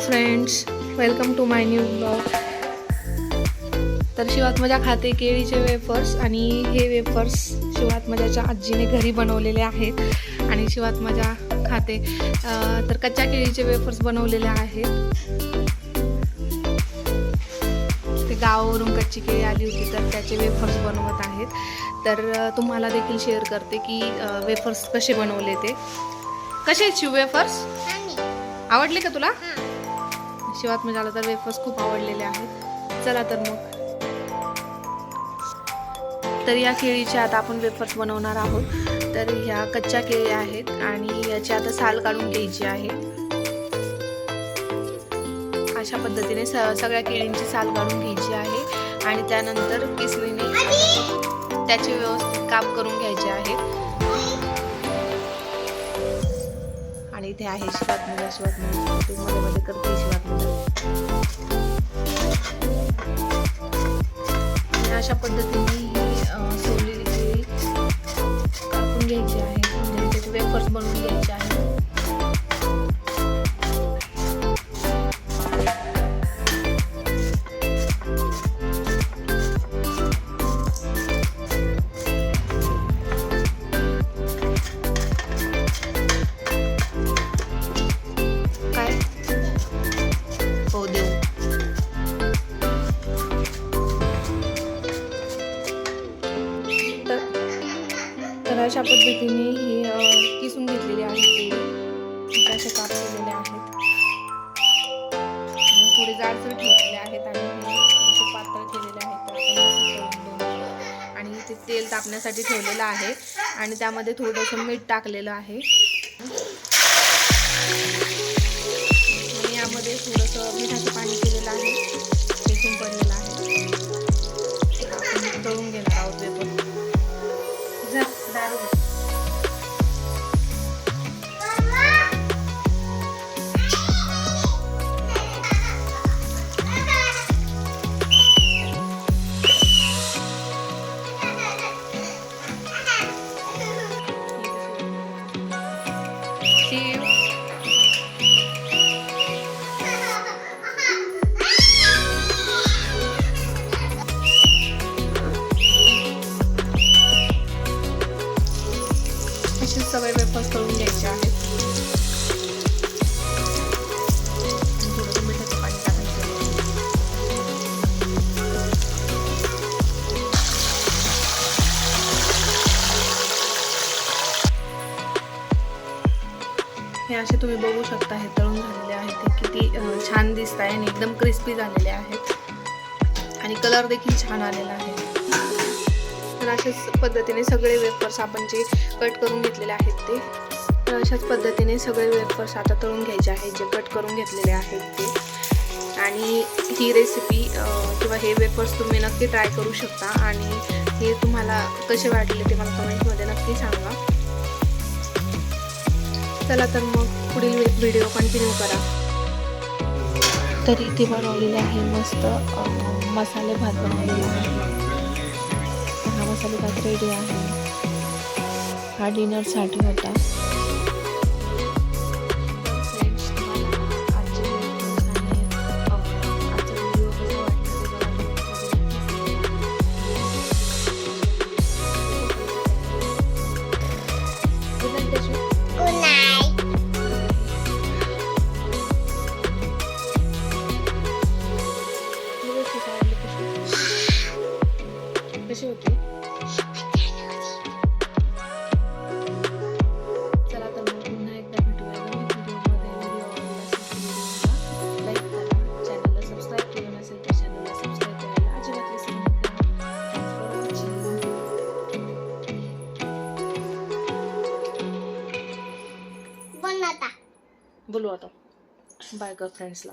Friends welcome to my new blog तर शिवात्मजा खाते केळीचे वेफर्स आणि हे वेफर्स शिवात्मजाच्या आजीने घरी बनवलेले आहेत आणि शिवात्मजा खाते. तर कच्च्या केळीचे वेफर्स बनवलेले आहेत. ते गावावरून कच्ची केळी आली होती तर त्याचे वेफर्स बनवत आहेत. तर तुम्हाला देखील शेअर करते की वेफर्स कसे बनवले ते. कसे आहेत शिव वेफर्स आवडले का तुला? शिवात म्हणजे तर वेफर्स खूप आवडलेले आहेत. चला तर मग. तर या केळीचे आता आपण वेफर्स बनवणार आहोत. तर ह्या कच्च्या केळी आहेत आणि याची आता साल काढून घ्यायची आहे. अशा पद्धतीने स सगळ्या केळींची साल काढून घ्यायची आहे आणि त्यानंतर किसणीने त्याचे व्यवस्थित काप करून घ्यायचे आहे. इथे आहे शिवात मुला शिवात मुला. ते मध्ये मध्ये करते शिवात मुला. अशा पद्धतीने ही सोली अशा पद्धतीने ही किसून घेतलेली आहे केळी असे काप केलेले आहेत. आणि थोडे जाडसर ठेवलेले आहेत आणि हे पातळ केलेले आहेत. आणि ते तेल तापण्यासाठी ठेवलेलं आहे. आणि त्यामध्ये थोडंसं मीठ टाकलेलं आहे. असे सगळे वेफर्स करून घ्यायचे आहेत हे असे तुम्ही बघू शकता हे तळून झालेले आहेत. ते किती छान दिसत आहे आणि एकदम क्रिस्पी झालेले आहेत. आणि कलर देखील छान आलेला आहे. अशाच पद्धतीने सगळे वेफर्स आपण जे कट करून घेतलेले आहेत ते तर अशाच पद्धतीने सगळे वेफर्स आता तळून घ्यायचे आहेत जे कट करून घेतलेले आहेत ते. आणि ही रेसिपी किंवा हे वेफर्स तुम्ही नक्की ट्राय करू शकता आणि हे तुम्हाला कसे वाटले ते मला कमेंटमध्ये नक्की सांगा. चला तर मग पुढील व्हिडिओ कंटिन्यू करा. तर इथे बनवलेले आहे मस्त मसाले भात बनवलेला आहे मसाले भात रेडी आहे. हा डिनरसाठी होता. कशी होती बोलू आता. बाय गर्लफ्रेंड्सला फ्रेंड्सला